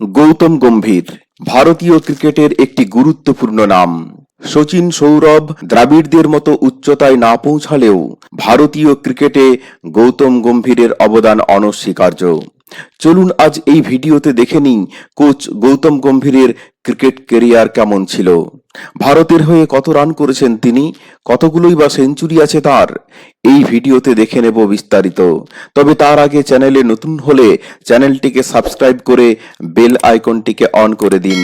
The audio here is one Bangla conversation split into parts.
গৌতম গম্ভীর, ভারতীয় ক্রিকেটের একটি গুরুত্বপূর্ণ নাম। সচিন সৌরভ দ্রাবিড়দের মতো উচ্চতায় না পৌঁছালেও ভারতীয় ক্রিকেটে গৌতম গম্ভীরের অবদান অনস্বীকার্য। চলুন আজ এই ভিডিওতে দেখে নিন কোচ গৌতম গম্ভীরের ক্রিকেট কেরিয়ার কেমন ছিল। ভারতের হয়ে কত রান করেছেন তিনি, কতগুলোই বা সেঞ্চুরি আছে তার, এই ভিডিওতে দেখে নেব বিস্তারিত। তবে তার আগে চ্যানেলে নতুন হলে চ্যানেলটিকে সাবস্ক্রাইব করে বেল আইকনটিকে অন করে দিন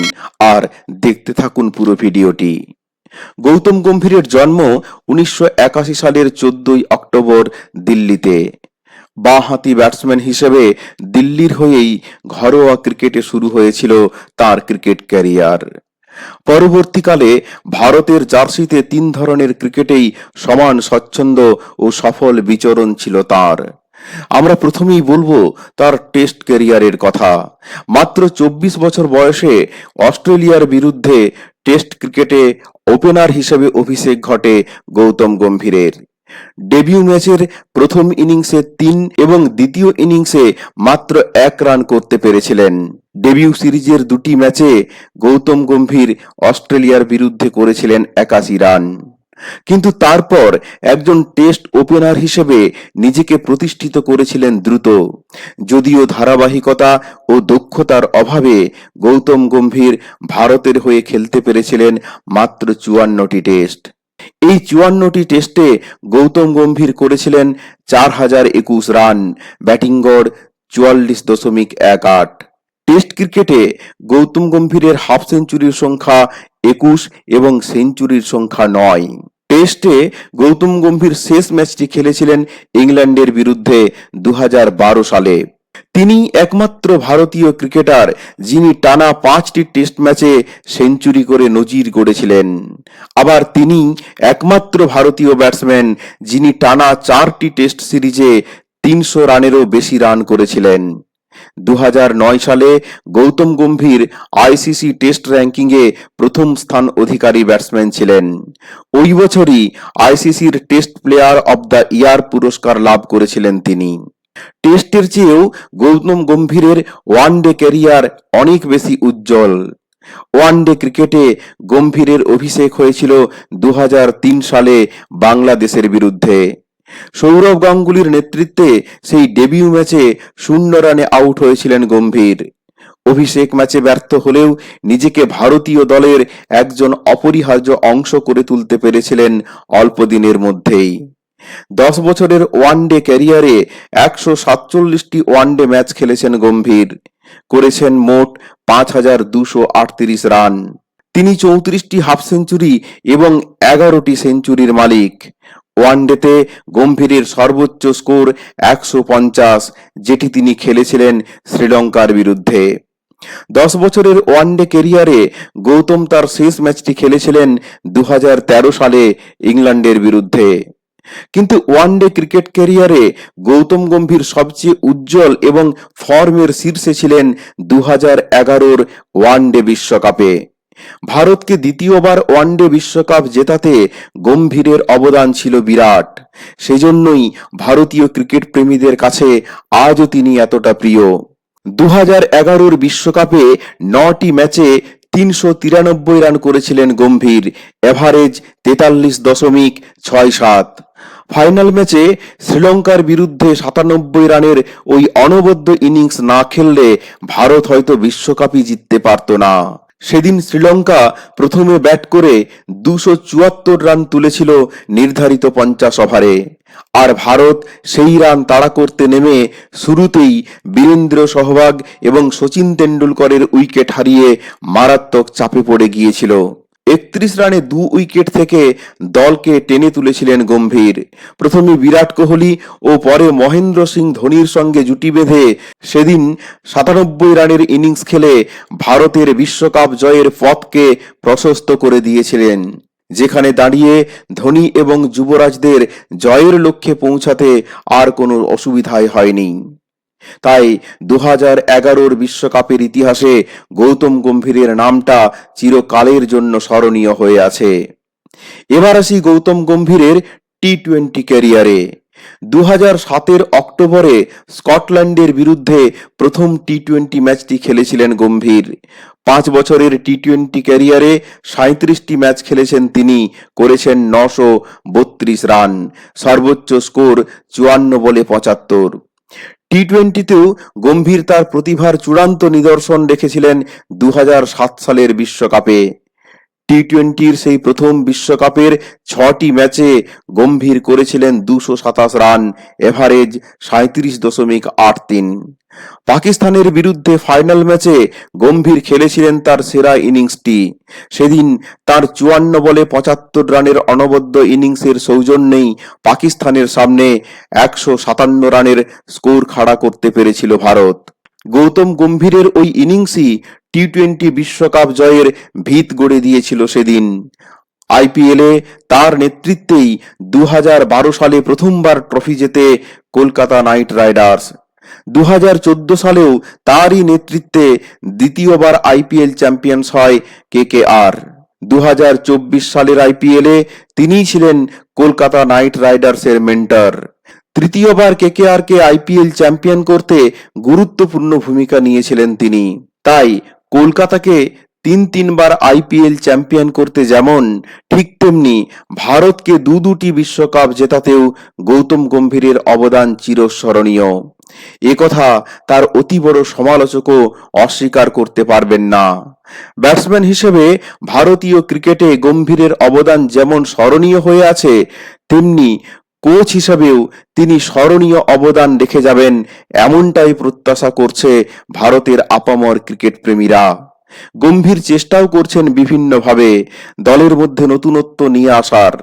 আর দেখতে থাকুন পুরো ভিডিওটি। গৌতম গম্ভীরের জন্ম উনিশশো একাশি সালের চোদ্দই অক্টোবর দিল্লিতে। বাঁহাতি ব্যাটসম্যান হিসেবে দিল্লির হয়েই ঘরোয়া ক্রিকেটে শুরু হয়েছিল তার ক্রিকেট ক্যারিয়ার। পরবর্তীকালে ভারতের জার্সিতে তিন ধরনের ক্রিকেটেই সমান স্বচ্ছন্দ ও সফল বিচরণ ছিল তার। আমরা প্রথমেই বলব তার টেস্ট ক্যারিয়ারের কথা। মাত্র চব্বিশ বছর বয়সে অস্ট্রেলিয়ার বিরুদ্ধে টেস্ট ক্রিকেটে ওপেনার হিসেবে অভিষেক ঘটে গৌতম গম্ভীরের। ডেবিউ ম্যাচের প্রথম ইনিংসে তিন এবং দ্বিতীয় ইনিংসে মাত্র এক রান করতে পেরেছিলেন। ডেবিউ সিরিজের দুটি ম্যাচে গৌতম গম্ভীর অস্ট্রেলিয়ার বিরুদ্ধে করেছিলেন একাশি রান কিন্তু তারপর একজন টেস্ট ওপেনার হিসেবে নিজেকে প্রতিষ্ঠিত করেছিলেন দ্রুত। যদিও ধারাবাহিকতা ও দক্ষতার অভাবে গৌতম গম্ভীর ভারতের হয়ে খেলতে পেরেছিলেন মাত্র চুয়ান্নটি টেস্ট এই চুয়ান্নটি টেস্টে গৌতম গম্ভীর করেছিলেন চার হাজার একুশ রান, ব্যাটিং গড় চুয়াল্লিশ দশমিক এক আট। টেস্ট ক্রিকেটে গৌতম গম্ভীরের হাফ সেঞ্চুরির সংখ্যা একুশ এবং সেঞ্চুরির সংখ্যা নয়। টেস্টে গৌতম গম্ভীর শেষ ম্যাচটি খেলেছিলেন ইংল্যান্ডের বিরুদ্ধে দু হাজার বারো সালে। তিনি একমাত্র ভারতীয় ক্রিকেটার যিনি টানা পাঁচটি টেস্ট ম্যাচে সেঞ্চুরি করে নজির গড়েছিলেন। আবার তিনি একমাত্র ভারতীয় ব্যাটসম্যান যিনি টানা চারটি টেস্ট সিরিজে তিনশো রানেরও বেশি রান করেছিলেন। দু হাজার নয় সালে গৌতম গম্ভীর আইসিসি টেস্ট র্যাঙ্কিংয়ে প্রথম স্থান অধিকারী ব্যাটসম্যান ছিলেন। ওই বছরই আইসিসির test player of the year পুরস্কার লাভ করেছিলেন তিনি। টেস্টের চেয়েও গৌতম গম্ভীরের ওয়ানডে ক্যারিয়ার অনেক বেশি উজ্জ্বল। ওয়ানডে ক্রিকেটে গম্ভীরের অভিষেক হয়েছিল দু হাজার তিন সালে বাংলাদেশের বিরুদ্ধে। সৌরভ গাঙ্গুলির নেতৃত্বে সেই ডেবিউ ম্যাচে শূন্য রানে আউট হয়েছিলেন গম্ভীর। অভিষেক ম্যাচে ব্যর্থ হলেও নিজেকে ভারতীয় দলের একজন অপরিহার্য অংশ করে তুলতে পেরেছিলেন অল্পদিনের মধ্যেই। দশ বছরের ওয়ানডে ক্যারিয়ারে একশো সাতচল্লিশটি ওয়ানডে ম্যাচ খেলেছেন গম্ভীর। করেছেন মোট পাঁচ হাজার দুশো আটত্রিশ রান। তিনি চৌত্রিশটি হাফ সেঞ্চুরি এবং এগারোটি সেঞ্চুরির মালিক। ওয়ানডেতে গম্ভীরের সর্বোচ্চ স্কোর একশো পঞ্চাশ, যেটি তিনি খেলেছিলেন শ্রীলঙ্কার বিরুদ্ধে। দশ বছরের ওয়ানডে কেরিয়ারে গৌতম তার শেষ ম্যাচটি খেলেছিলেন দু হাজার তেরো সালে ইংল্যান্ডের বিরুদ্ধে। কিন্তু ওয়ানডে ক্রিকেট ক্যারিয়ারে গৌতম গম্ভীর সবচেয়ে উজ্জ্বল এবং ফর্মের শীর্ষে ছিলেন দু হাজার এগারোর ওয়ানডে বিশ্বকাপে। ভারতকে দ্বিতীয়বার ওয়ানডে বিশ্বকাপ জেতাতে গম্ভীরের অবদান ছিল বিরাট। সেজন্যই ভারতীয় ক্রিকেট প্রেমীদের কাছে আজও তিনি এতটা প্রিয়। দু হাজার এগারোর বিশ্বকাপে নটি ম্যাচে তিনশো তিরানব্বই রান করেছিলেন গম্ভীর, এভারেজ তেতাল্লিশ দশমিক ছয় সাত। ফাইনাল ম্যাচে শ্রীলঙ্কার বিরুদ্ধে সাতানব্বই রানের ওই অনবদ্য ইনিংস না খেললে ভারত হয়তো বিশ্বকাপই জিততে পারত না। সেদিন শ্রীলঙ্কা প্রথমে ব্যাট করে দুশো চুয়াত্তর রান তুলেছিল নির্ধারিত পঞ্চাশ ওভারে। আর ভারত সেই রান তাড়া করতে নেমে শুরুতেই বীরেন্দ্র সহবাগ এবং সচিন তেন্ডুলকরের উইকেট হারিয়ে মারাত্মক চাপে পড়ে গিয়েছিল। একত্রিশ রানে দু উইকেট থেকে দলকে টেনে তুলেছিলেন গম্ভীর। প্রথমে বিরাট কোহলি ও পরে মহেন্দ্র সিং ধোনির সঙ্গে জুটি বেঁধে সেদিন সাতানব্বই রানের ইনিংস খেলে ভারতের বিশ্বকাপ জয়ের পথকে প্রশস্ত করে দিয়েছিলেন। যেখানে দাঁড়িয়ে ধোনি এবং যুবরাজদের জয়ের লক্ষ্যে পৌঁছাতে আর কোনো অসুবিধাই হয়নি। তাই দু হাজার এগারোর বিশ্বকাপের ইতিহাসে গৌতম গম্ভীরের নামটা চিরকালের জন্য স্মরণীয় হয়ে আছে। এবার আসি গৌতম গম্ভীরের টি টোয়েন্টি ক্যারিয়ারে। দু হাজার সাতের অক্টোবরে স্কটল্যান্ডের বিরুদ্ধে প্রথম টি টোয়েন্টি ম্যাচটি খেলেছিলেন গম্ভীর। পাঁচ বছরের টি টোয়েন্টি ক্যারিয়ারে সাঁত্রিশটি ম্যাচ খেলেছেন তিনি, করেছেন নশো বত্রিশ রান, সর্বোচ্চ স্কোর চুয়ান্ন বলে পঁচাত্তর। টি টোয়েন্টিতেও গম্ভীর তার প্রতিভার চূড়ান্ত নিদর্শন রেখেছিলেন দু সালের বিশ্বকাপে। টি টোয়েন্টির সেই প্রথম বিশ্বকাপের ছটি ম্যাচে গম্ভীর করেছিলেন দুশো সাতাশ রান, এভারেজ সাঁত্রিশ দশমিক আট তিন। পাকিস্তানের বিরুদ্ধে ফাইনাল ম্যাচে গম্ভীর খেলেছিলেন তার সেরা ইনিংসটি। সেদিন তার চুয়ান্ন বলে পঁচাত্তর রানের অনবদ্য ইনিংসের সৌজন্যেই পাকিস্তানের সামনে একশো সাতান্ন রানের স্কোর খাড়া করতে পেরেছিল ভারত। গৌতম গম্ভীরের ওই ইনিংসই টি টোয়েন্টি বিশ্বকাপ জয়ের ভিত গড়ে দিয়েছিল সেদিন। আইপিএলে তার নেতৃত্বেই দু হাজার বারো সালে প্রথমবার ট্রফি জেতে কলকাতা নাইট রাইডার্স। দু হাজার চোদ্দ সালেও তারই নেতৃত্বে দ্বিতীয়বার আইপিএল চ্যাম্পিয়ন্স হয় কেকেআর। দু হাজার চব্বিশ সালের আইপিএলে তিনিই ছিলেন কলকাতা নাইট রাইডার্সের মেন্টর। তৃতীয়বার কেকেআরকে আইপিএল চ্যাম্পিয়ন করতে গুরুত্বপূর্ণ ভূমিকা নিয়েছিলেন তিনি। তাই কলকাতাকে তিন তিনবার আইপিএল চ্যাম্পিয়ন করতে যেমন, ঠিক তেমনি ভারতকে দু দুটি বিশ্বকাপ জেতাতেও গৌতম গম্ভীরের অবদান চিরস্মরণীয়। একথা তার অতি বড় সমালোচকও অস্বীকার করতে পারবেন না। ব্যাটসম্যান হিসেবে ভারতীয় ক্রিকেটে গম্ভীরের অবদান যেমন স্মরণীয় হয়ে আছে, তেমনি কোচ হিসাবেও তিনি স্মরণীয় অবদান রেখে যাবেন, এমনটাই প্রত্যাশা করছে ভারতের আপামর ক্রিকেট প্রেমীরা। গম্ভীর চেষ্টাও করছেন বিভিন্নভাবে দলের মধ্যে নতুনত্ব নিয়ে আসার।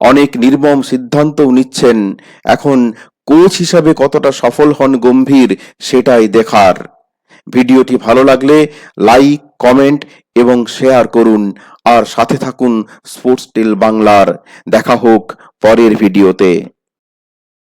অনেক নির্মম সিদ্ধান্তও নিচ্ছেন। এখন কোচ হিসাবে কতটা সফল হন গম্ভীর সেটাই দেখার। ভিডিওটি ভালো লাগলে লাইক, কমেন্ট এবং শেয়ার করুন। আর সাথে থাকুন স্পোর্টস টেল বাংলার। দেখা হোক পরের ভিডিওতে।